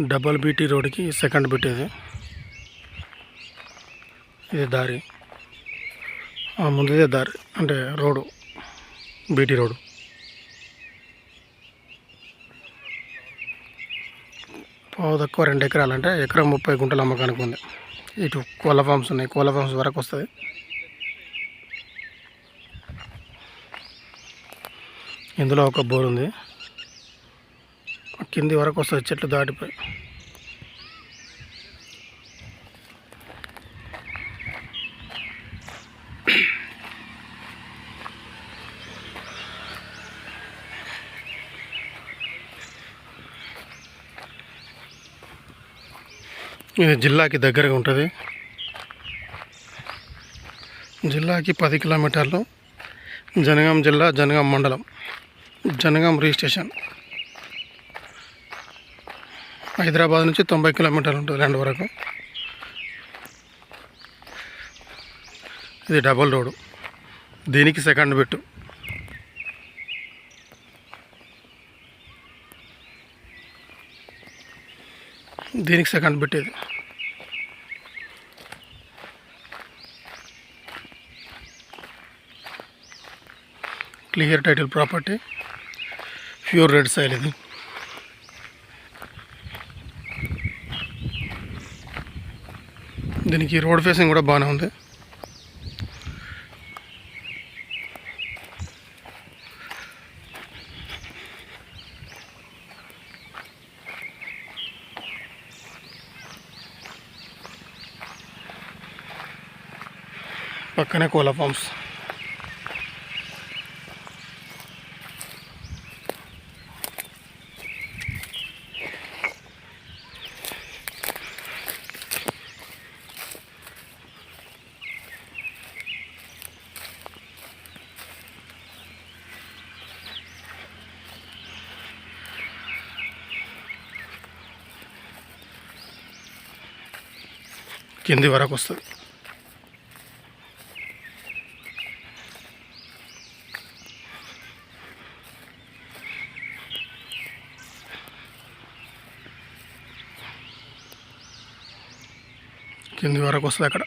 Double BT రోడ్కి second bit ఇది ఇది దారి. ఆ ముందుదే దారి అంటే రోడ్డు బీటీ రోడ్డు. పావు తక్కువ రెండు ఎకరాలు అంటే ఎకరం ముప్పై గుంటలు అమ్మకానికి ఉంది. ఇటు కోళ్ళ ఫామ్స్ ఉన్నాయి కోళ్ళ ఫామ్స్ వరకు వస్తుంది. ఇందులో ఒక బోర్ ఉంది. కింది వరకు వస్తుంది చెట్లు దాటిపోయి. ఇది జిల్లాకి దగ్గరగా ఉంటుంది. జిల్లాకి పది కిలోమీటర్లు. జనగాం జిల్లా జనగాం మండలం. జనగాం రిజిస్ట్రేషన్ హైదరాబాద్ నుంచి తొంభై కిలోమీటర్లు ఉంటుంది ల్యాండ్ వరకు. ఇది డబల్ రోడ్. దీనికి సెకండ్ బిట్టు. దీనికి సెకండ్ బిట్ ఇది. Clear title property. Pure red soil ఇది. దీనికి రోడ్ ఫేసింగ్ కూడా బాగానే ఉంది. పక్కనే కోలా ఫామ్స్. కింది వరకు వస్తుంది. కింది వరకు వస్తుంది అక్కడ.